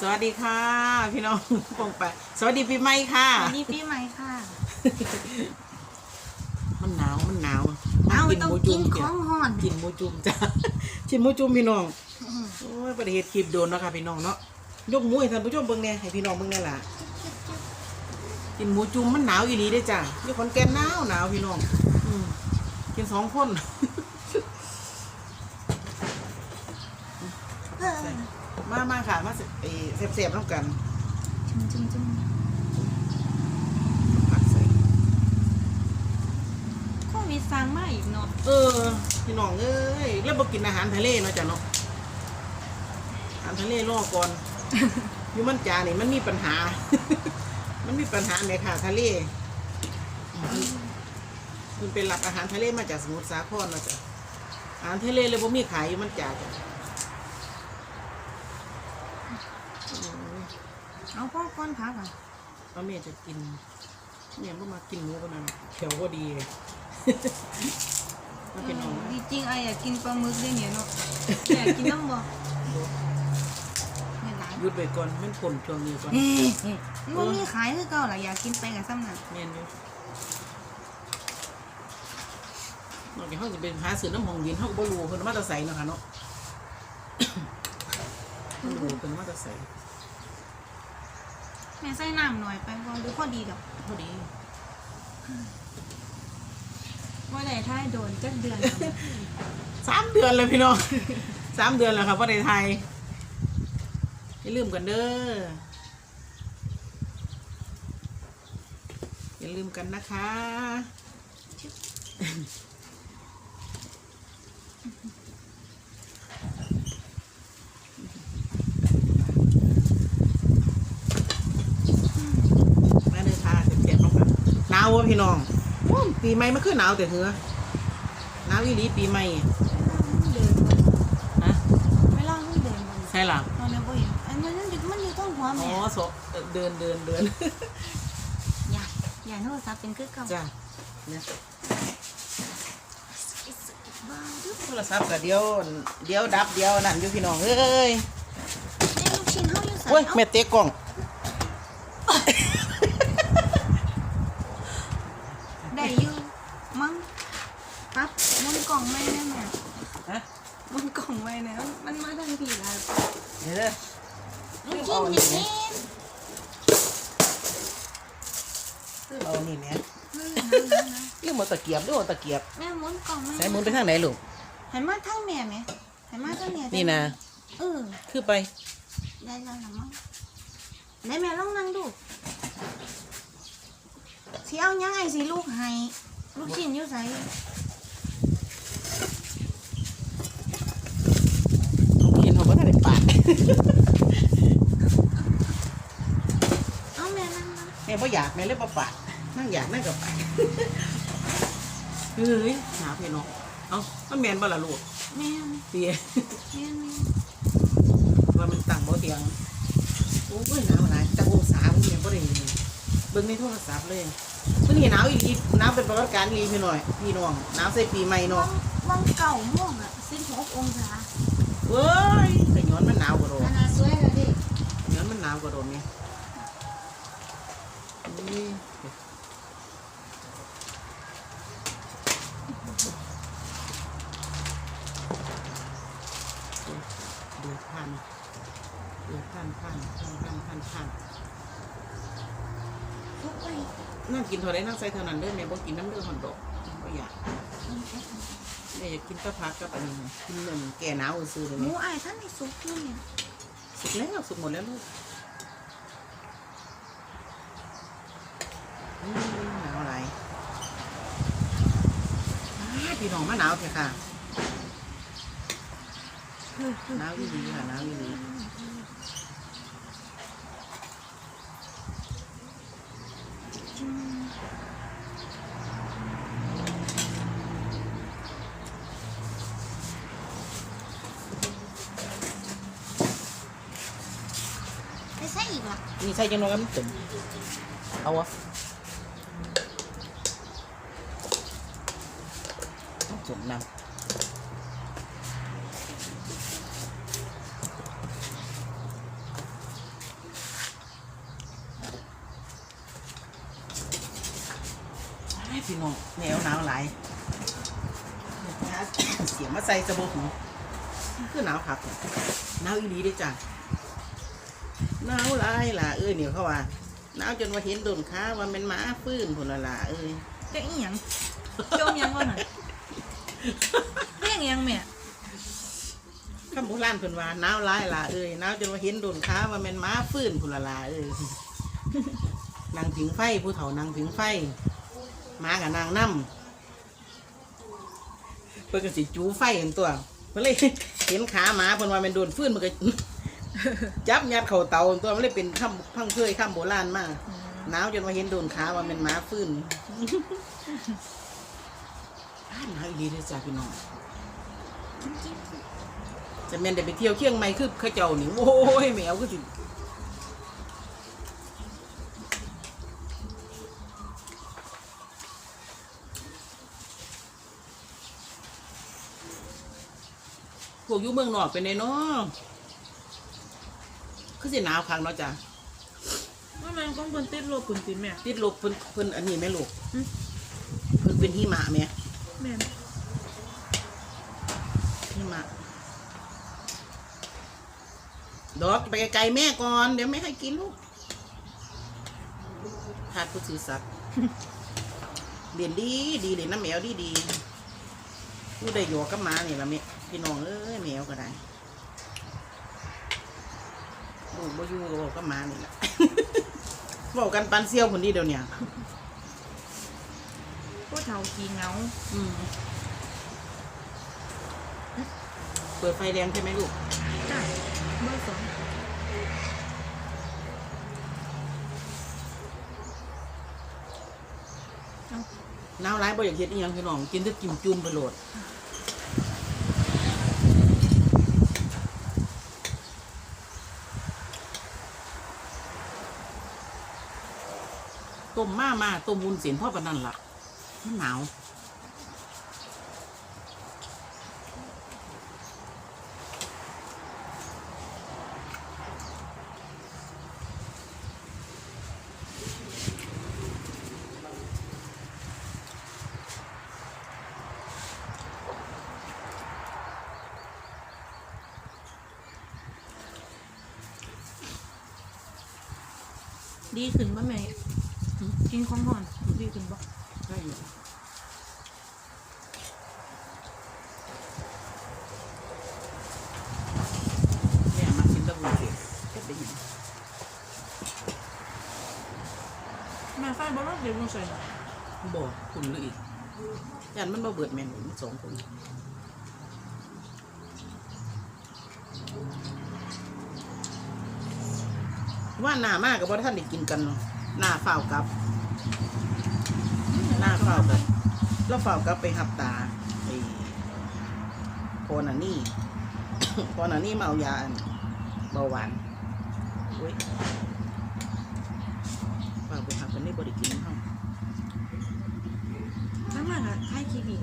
สวัสดีค่ะ พี่น้องปองไปสวัสดีปีใหม่ค่ะอันนี้พี่ไหมค่ะ มันหนาวมันหนาวเอากินต้องหมูกิจุ่นมขเกี่ยองห่อนกินหมูจุ่มจ้ากินหมูจุ่มพี่น้องโอ้ยประเทศคลิปโดนเนาะค่ะพี่น้องเนาะยกหมูให้ท่านผู้ชมเบิ่งแหน่ให้พี่น้องเบิ่งแหน่ล่ะกินหมูจุ่มมันหนาวอีหลีเด้อจ้ะอยู่ขอนแก่นหนาวหนาวพี่น้องอืมกินสองคนเออ มามาค่ะ มาสิเอ่อเสียบๆน้ำกันจุ่มจุ่มจุ่มผักใส่คงมีซังมาอีกเนาะเออ พี่น้องเอ้ยแล้วบ่กินอาหารทะเลเนาะจ้ะเนาะอาหารทะเลรอก่อนอยู่มันจานี่มันมีปัญหา มันมีปัญหาแม่ค่ะทะเลมันเป็นหลักอาหารทะเลมาจากสมุทรสาครเนาะจ้ะอาหารทะเลเลยบ่มีขายอยู่มันจาจ้ะโอ้ย เอาพ่อก้อนพักอะเอาแม่จะกินแม่บ่มากินหมูปานนั้นแถวบ่ดีเลยมาเป็นน้องนะจริงๆไออยากกินปลาหมึกด้วยเนี่ยเนาะอยากกินน้ำบ่ไม่หลายหยุดไว้ก่อนมันผลช่วงนี้ก่อนเอ๊ะเอ๊ะมันมีขายคือเก่าล่ะอยากกินไปกับซ้ำน่ะเนียนอยู่นอกจากเขาจะเป็นหาซื้อน้ำหองยินเขาก็บ่รู้เพิ่นมาแตะใส่นาะคะเนาะบ่รู้เพิ่นมาแตะใส่ แม่ใส่น้ำหน่อยไปพอดูพอดีดอกพอดีว่าได้ท้ายโดนจักเดือนสามเดือนเลยพี่น้องสามเดือนแล้วครับว่าในไทยอย่าลืมกันเด้ออย่าลืมกันนะคะ มาเลยค่ะเจ็บๆลงกันหนาววะพี่น้องโอ้ยปีใหม่มันคือหนาวแต่เหือหนาวอีหลีปีใหม่เดินบ่ฮะไม่ล่างมันเดินบ่ใช่หรอเราเนี่ยบ่เห็นอันนั้นมันมันอยู่ต้องหัวอ๋แม่อโซเอ่อเดินเดินเดินอย่าอย่าโทรศัพท์เป็นคือเก่าจ้ะเนี่ยบ้าดึกโทรศัพท์ก็เดี๋ยว เดี๋ยวดับเดี๋ยวนั่นอยู่พี่น้องเอ้ยแม่ลูกชิ้นเฮาอยู่ใส่โอ้ยเอ้าแม่เตะกล้อง ได้อยู่มั้งครับหมุนกล่องไว้แน่แม่ ฮะ หมุน กล่องไว้นะมันมาทางพี่แล้วเดี๋ยวเด้อลูกชิ้นนี่นี่ซื้อเอานี่แหม่เฮ้ยนะนะนะเรื่องมาตะเกียบเรื่องมาตะเกียบแม่หมุนกล่องใส่หมุนไปทางไหนลูกให้มาทางแม่ไหมให้มาทางแม่นี่นะเออคือไปได้แล้วละมั้งได้แม่ลองนั่งดูสิเอายังไงสิลูกให้ลูกชิ้นอยู่ใส่ ลูกกินเขาก็ได้ปาก เอาแม่นั่งนั่งแม่บ่อยากแม่เลยบ่ปากนั่งอยากนั่งกับปากเฮ้ยหนาวพี่น้องเอ้ามันแมนบ่ล่ะลูกแม่นเตี้ยแม่นแม่นว่ามันตั้งบ่เทียงโอ้ยหนาวหลายจักองศามันยังบ่ได้เบิ่งในโทรศัพท์เลยมื้อนี้หนาวอีกทีหนาวเป็นประวัติการณ์อีพี่หน่อยพี่น้องหนาวใส่ปีใหม่วัเนาะงวังเก่าม่วงอะสิบหกองศา เว้ยก็ ย้อนมันหนาวกว่าโดขนนาดสวยเลยดิย้อนมันหนาวกว่าโดนนี่อุ้ยเดือดพันเดือดพันพันพันพันพันพันทุกไปนั่งกินเท่าไรนั่งใส่เท่านั้นเด้อแม่บ่กินน้ำเด้อหอนดอก บ่อยากแม่อยากกินแตะพักกับอันนี้นะกินนมแก่หนาวซื้อเลยหมูแม่อายท่านในซุปนี่เนี่ยสุกแล้วสุกหมดแล้วลูกอืมหนาวอะไรอ้าพี่น้องมาหนาวเถอะค่ะหนาวอีหลีค่ะหนาวอีหลี ไม่ใช่อีกหรอนี่ใช่จังน้อยมันตึงเอาวะสมน้ำพี่น้องเหนียวหนาวหลายเสียมาใส่สะโบกหูคือหนาวครับหนาวอีหลีได้วยจ้ะ หนาวหลายล่ะเอ้ยเนี่ยเขาว่าหนาวจนว่าเห็นโดนขาว่าเป็นหมาฟื้นพุ่นละล่ะเอ้ยเจ๊อีหยังจมยังก่อนน่ะเรียกยังแม่คำโบราณเพิ่นว่าหนาวหลายล่ะเอ้ยหนาวจนว่าเห็นโดนขาว่าเป็นหมาฟื้นพุ่นละล่ะเอ้ยนางผิงไฟผู้เฒ่านางผิงไฟหมากับนางน้ำเพิ่นก็สิจูไฟกันตัวเพิ่นเลยเห็นขาหมาเพิ่นว่ามันโดนฟื้นมันก็ จับยัดเข่าเตาตัวมันเลยเป็นคำพังเพยคำโบราณมากหนาวจนว่าเห็นโดนขาว่ามันหมาฟื้นอ่าหนาวอีหลีเลยจ้าพี่น้องจะแม่นได้ไปเที่ยวเชียงใหม่คือเข้าเจ้านี่โอ้ยแมวก็สิพวกอยู่เมืองนอกเป็นไงเนาะ คือสิหนาวครั้งเนาะจ้ะว่ามันก็คนติดโรคคนติดแม่ ติดลบเพิ่นเพิ่นอันนี้แม่ลูกอืม เพิ่นเป็นหิมะแม่แม่หิมะดอกไปไกลๆแม่ก่อน เดี๋ยวไม่ให้กินลูกทาดผู้ซื่อสัตย์เรียนดีดีเรียนน้ำแมวดีดีผู้ได้อยู่กับหมานี่ละแม่พี่น้องเอ้ยแมวก็ได้ ลูกบ่อยู่ก็บอกกับหมานี่แหละ บอกกันปันเซี่ยวคนนี้เดี๋ยวเนี้พวกเฒ่าขี้เหงาอืมเปิดไฟแดงใช่ไหมลูก จ้ะเบอร์สองเอาน้ำร้ายบ่อยากเฮ็ดอีหยังพี่น้อง กินแต่กิมจุ่มไปโหลด ต้มมามาต้มวุ้นเส้นพ่อปานนั่นล่ะมันหนาวดีขึ้นป่ะแม่ กินของห่อนดีขึ้นป่ะได้อยู่แม่มากินแตะวุ้นเส้นเฮ็ดได้หยังแม่ไฟบ่รอดเดี๋ยวมึงใส่หน่อยบ่คุณหรืออีกยันมันบ่เบิดแม่นมันสองคนว่าหน้ามากกับว่าท่านได้กินกันเนาะหน้าเฝ้าวกลับ หน้าเฝ้าวกลับแล้วเฝ้าวกลับไปหับตาไอ้โพนานี่โพนานี่มาเอายาอันเบาหวานเว้ยเฝ้าวไปหับกันได้บริกินเขาน้ำมันอะให้คิดอีก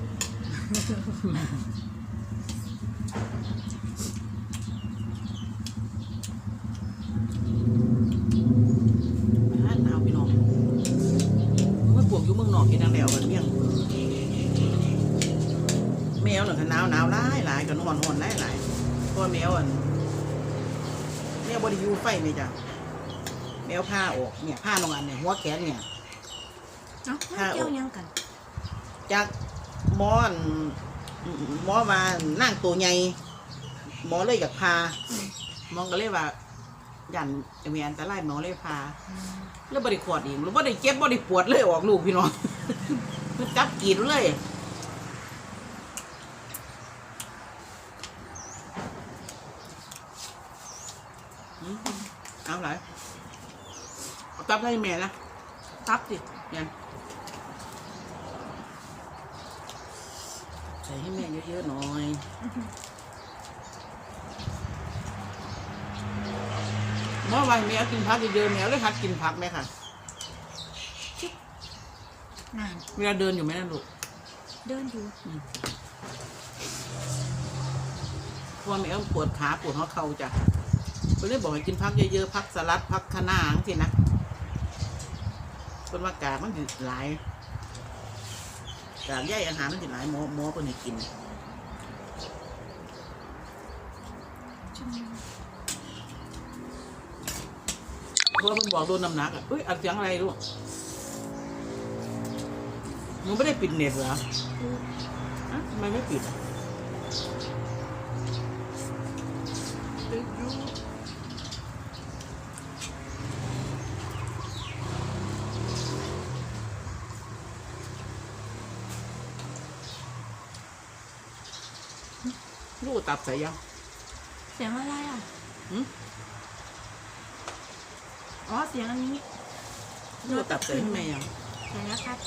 บ้านหนาวพี่น้องเมื่อพวกอยู่เมืองนอกกินทางแนวกันเมี่ยงแมวหนึ่งหนาวหนาวหลายหลายกันหอนหอนหลายหลายเพราะว่าแมวอันแมวบริยูไฟไหมจ้ะแมวผ้าออกเนี่ยผ้าลงอันเนี่ยหัวแขนเนี่ยเนาะไม่เกี่ยวยังกันจากหมอนหมอมานั่งตัวใหญ่หมอเลยอยากพาหมอก็เลยว่า ยันจะมีอันตรายหมอเลยพาแล้วบริขวดเองหรือว่าได้เจ็บบได้ปวดเลยออกลูกพี่น้องจับกรีดเลยเอาไหลายเอาตับให้แม่นะตับสิยังใส่ให้แม่เยอะๆหน่อย เมื่อวานแมวกินผักเยอะๆแมวเลยหัดกินผักไหมค่ะนานเวลาเดินอยู่ไหมนะลูกเดินอยู่เพราะว่าแมวปวดขาปวดหัวเข่าจ้ะก็เลยบอกให้กินผักเยอะๆผักสลัดผักคะน้าสินะคนว่ากาดมันอยู่หลายจากย่ายอาหารมันสิหลายหมอหมอเพิ่นให้กิน เพราะมันบอกโดนน้ำหนักอะเอ้ยอัดเสียงอะไรลูกหนูไม่ได้ปิดเน็ตเหรออะทำไมไม่ปิดอะลูกตับใส่ยัง เสียงอะไรอะ หืม อ๋อเสียงอันนี้ลูกตับใส่ข้างในยังเสียงนะครับ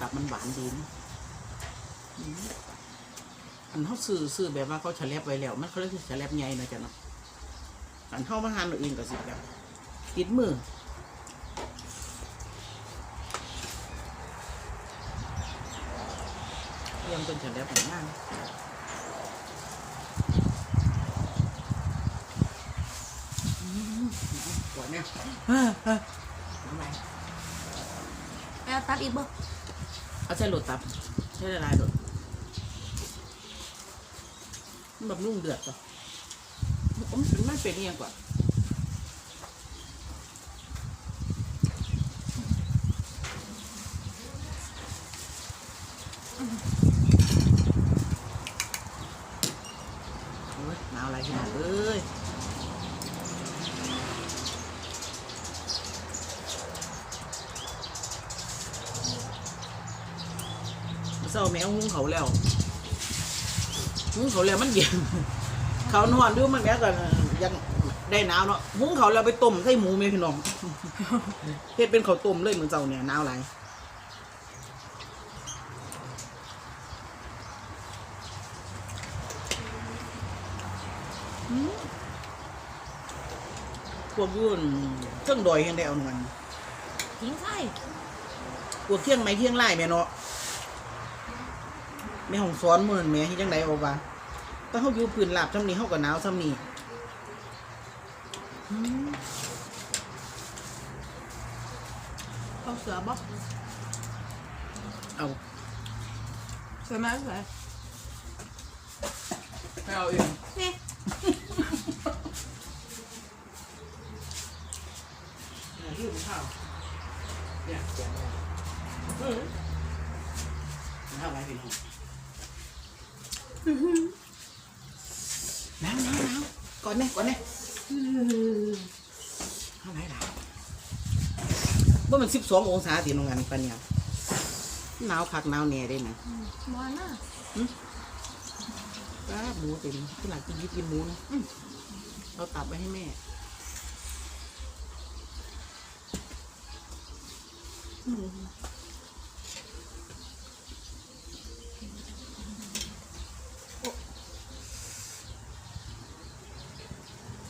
ตับมันหวานดีนะอืมอันเขาซื้อซื้อแบบว่าเขาฉลับไว้แล้ว มันเขาเรียกฉลับใหญ่นะจ๊ะเนาะอันเข้ามาหานเอาเองก็สิแบบติดมือยังเป็นฉลับเหมือนกันอืมปวดเนี่ย เฮ้ยเฮ้ยทำไมแล้ตัดอีกบ่เอาใส่โหลดตับใช้ละลายโหลดมันแบบนุ่งเดือดป่ะผมนไม่เป็นเอียงกว่าโอ้ยหนาวอะไรขนาดเอ้ยเศร้าแมวหุงเขาแล้วหุงเขาแล้วมันเย็นเขานอนด้วยมันแม้กันยังได้หนาวเนาะหุงเขาแล้วไปต้มใส่หมูไหมพี่น้องเฮ็ดเป็นข้าวต้มเลยเหมือนเจ้าเนี่ยหนาวไรอืมพวกอยุ่นเครื่องดอยยังได้เอาหนวันทิ้งไส้พวกเที่ยงไม้เที่ยงไล่แม่เนาะ แม่ของซ้อนมือนแม่ที่จังไดเอาวะถ้าเขาอยู่พื้นลาบซ้ำนี้เขาก็หนาวซ้ำนี้อืมเอาเสือบ่เอาเสือมาเสือไม่เอาเองนี่ยืมข้าวเนี่ยแจกเลยเออข้าวไรพี่น้อง หนาวหนาวหนาวก่อนเนี่ยก่อนเนี่ยข้าวไรล่ะว่ามันสิบสององศาตีนงานปันเนี่ยหนาวคักหนาวแน่ได้ไหมบ้านน่ะป้าหมูเต็มที่หลังกินยิบกินหมูนะอืมเราตับไปให้แม่อืม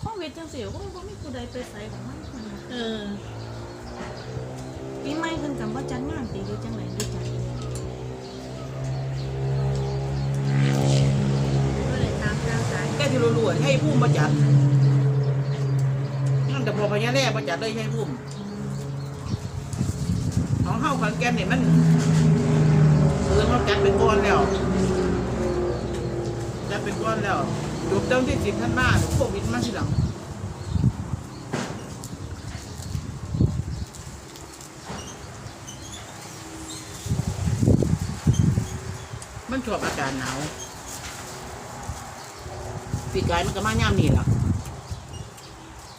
ข้อ งเวทจังสิก็บ่มีผู้ใดไปใส่ของมันมันน่ะเออปีใหม่เพิ่นจำว่าจัดงานตีหรือจังไหนดีจังก็เลยตามตามสายแก้ที่รัวๆให้พุ่มมาจัดนั่นแต่พอพญาแร่มาจัดเลยให้พุ่มของเข้าขันแกนเนี่ยมันเออเขาจัดเป็นก้อนแล้วจัดเป็นก้อนแล้วจบเจ้าที่สิบท่านมาโควิดมาทีหลังมันชอบอาหนาวปีกายมันก็มาย่ามนี่หละ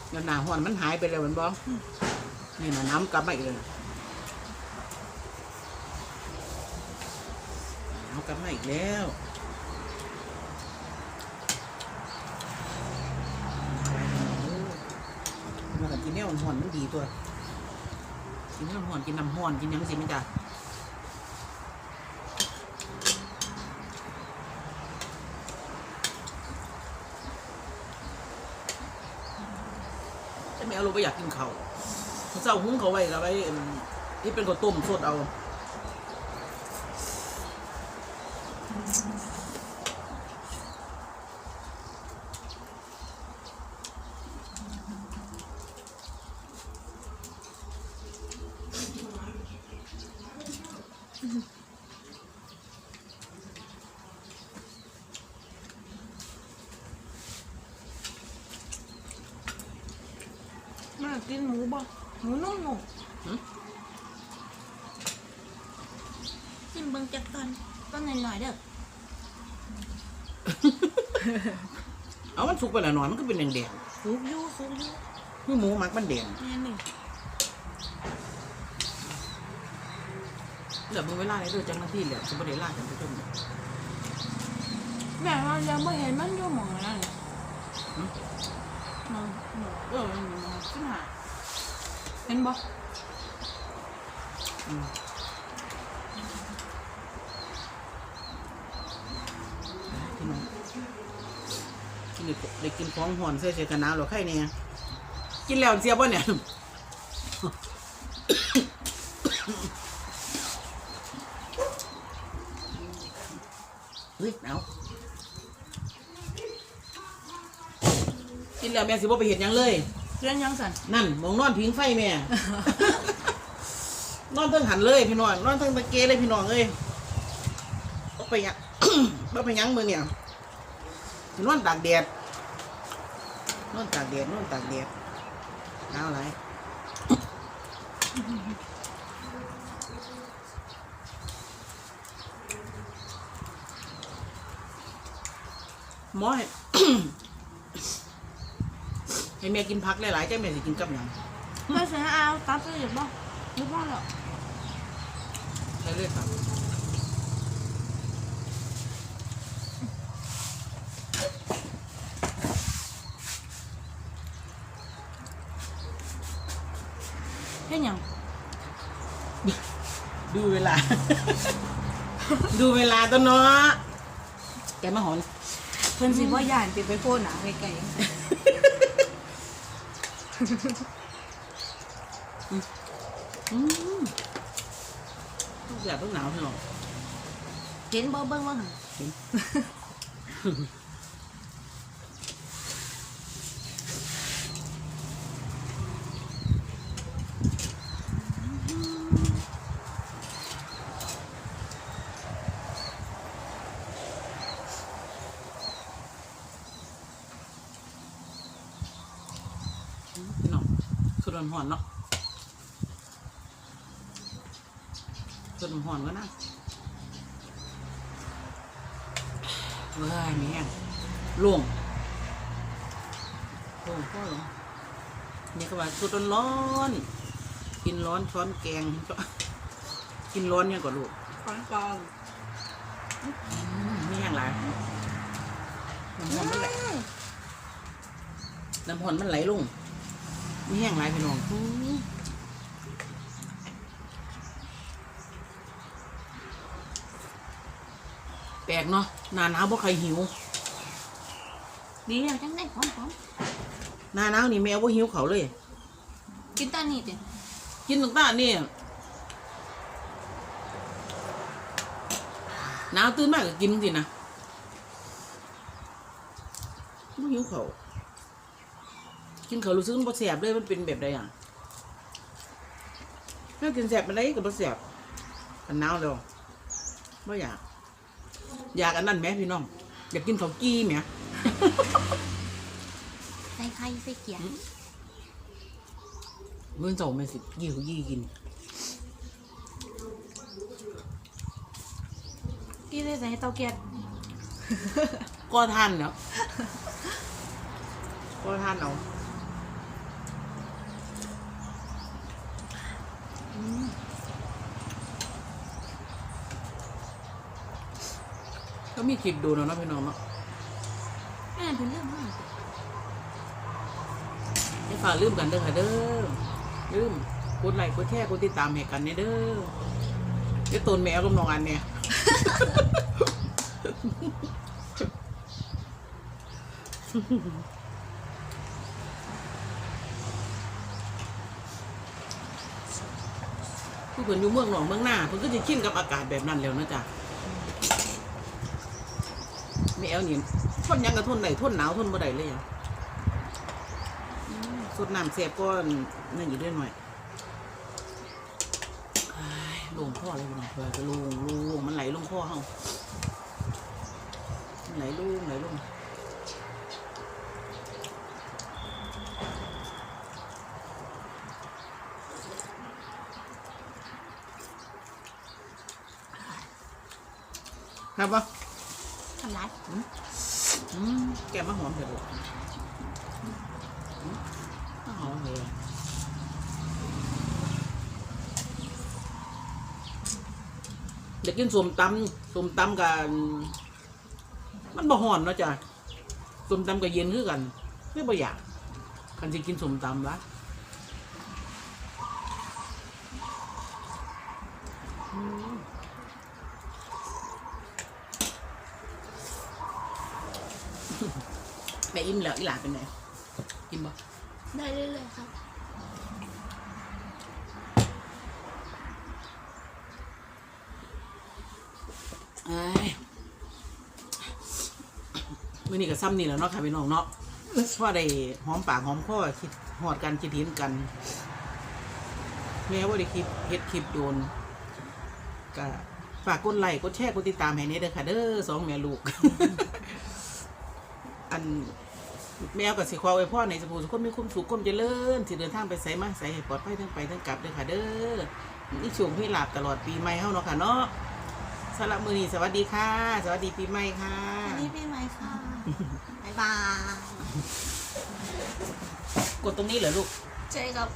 เดี๋ยวหนาหอนมันหายไปแล้วมันบอกนี่นะน้ำกลับมาอีกเลยหน้ำกลับมาอีกแล้วมากินเนี่ยหอนมันดีตัวกินน้ำหอนกินน้ำหอนกินยังสิมันจ้ะ ก็อยากกินเขาวเจ้าหุ้งเขาไว้กับไว้ที่เป็นข้าวต้มสดเอา กินหมูบ่หมูนุ่มหึๆกินเบิ่งจักตอนต้นหน่อยๆเด้อเอามันสุกไปแล้วหน่อยมันก็เป็นแดงสุกอยู่สุกอยู่ๆคือหมูหมักมันแดงแม่นี่เดี๋ยวมึงเวลาเลยเด้อจังหน้าที่แหละจะบ่ได้ลากันผู้ชมแม่ว่ายังบ่เห็นมันอยู่หม่องนั้นน่ะหึมองหมูเออมันอยู่หม้องขึ้นหา เห็นบ่อืมพี่น้องกินได้กินของหอนใส่เสื้อกันหนาวหรอใครเนี่ยกินแล้วเสียบ่เนี่ยเฮ้ยหนาวกินแล้วแม่สิบ่ไปเห็นยังเลย เรียนยังสั่นนั่นมองนอนพิงไฟแม่ นอนเทั้งหันเลยพี่น้องนอนเทั้งตะเกเลยพี่น้องเอ้ยบ่ไปยัง บ่ไปยังมือเนี่ยนอนตากแดดนอนตากแดดนอนตากแดดหนาอะไรหมอ ให้ให้แม่กินพักหลายๆจ้าแม่สิกินกับหยังแม่สิเอาตับไปหรือบ่หรือบ่หรอกใช่เลยครับเฮ็ดหยังดูเวลา ดูเวลาตัวเนาะแกมาหอน เพิ่นสิบ่ย่านติไปโพนหนาไกลอืม ทุกอย่างต้องหนาวพี่น้องๆเห็นบ่เบิ่งว่าหั่นเห็น พี่น้องสุด หอนๆเนาะสุดหอนๆก็น่าเว้ยมีแห้งโล่งโล่งพ่อหลงนี่ก็ว่าสุดร้อนๆกินร้อนช้อนแกงกินร้อนเนี่ยก่อนลูกขอนกองอืมมีแห้งหลายน้ำหอนมันไหลน้ำหอนมันไหลลง มีแห้งหลายพี่น้องอื้อแปลกเนาะหนาหนาวบ่ใครหิว ดีแล้วจังได้พร้อมหนาหนาวนี่แมวบ่หิวเขาวเลย ๆกินตานี่ติกินต่างๆนี่หนาวตื่นมากก็กินสินะบ่หิวเขาว กินเขาวรู้สึกมันบ่แสบเลยมันเป็นแบบใดอะถ้ากินแสบมันได้ก็บ่แสบมันหนาวแล้วบ่อยาก อยากอันนั้นแหมพี่น้อง อยากกินข้าวกี้แหมใส่ไข่ใส่เกียงเมื่อสองแม่สิยี่เขายี่กินกินได้ใส่เตาแก๊สก็ทานเนาะก็ทานเอาอืม ก็มีคลิปดูเนาะนะพี่น้องเนาะแม่เป็นเรื่องมากอย่าฝ่าลืมกันเด้อค่ะเด้อลืมกดไลค์กดแชร์กดติดตามให้กันเนี่ยเด้อเดี๋ยวตนแมวกับน้องอันเนี่ย ผู้เพิ่นอยู่เมืองหนองเมืองหน้าเพิ่นก็จะชินกับอากาศแบบนั้นแล้วนะจ๊ะแมวนี่ทนยังก็ทนได้ทนหนาวทนบ่ได้เลยอะสดน้ำเสียบก็นั่นอยู่ด้วยหน่อยอ้ายลงพ่อเลยมันเพื่อจะลงลงมันไหลลงพ่อเฮาไหลลงไหลลง ครับปะ ทำร้าย อืม แกมมาหอมเถอะลูกอืมหอมเลยเด็กกินสมตำสมตำกันมันบ่ห่อนเนาะจ้ะสมตำกับเย็นคือกันไม่บ่อยากคันจะกินสมตำละ ม่อิ่มแล้วอีหลานเป็นไงกินบ่ได้เรื่อยๆครับเอ้ยมื่อนี้ก็ซ้ำนี่แหล้วเนาะค่ะพี่น้องเนาะพ่อได้หอมปากหอมคอคิดหอดกันคิดเห็นกัน แม้ว่าได้คลิปเฮ็ดคลิปโดนก็ฝากกดไลค์กดแชร์กดติดตามให้เน่เด้อค่ะเด้อสองแม่ลูก อัน แมวกับสิควาไว้พ่อในสบู่สุขคนมีความสุขความเจริญสิเดินทางไปไสมาไสให้ปลอดภัยทั้งไปทั้งกลับเด้อค่ะเด้อนี่ช่วงที่หลับตลอดปีใหม่เฮาเนาะค่ะเนาะสำหรับมื้อนี้สวัสดีค่ะ สวัสดีปีใหม่ค่ะอันนี้พี่ไหมค่ะบ๊ายบายกดตรงนี้เหรอลูกเจอกับ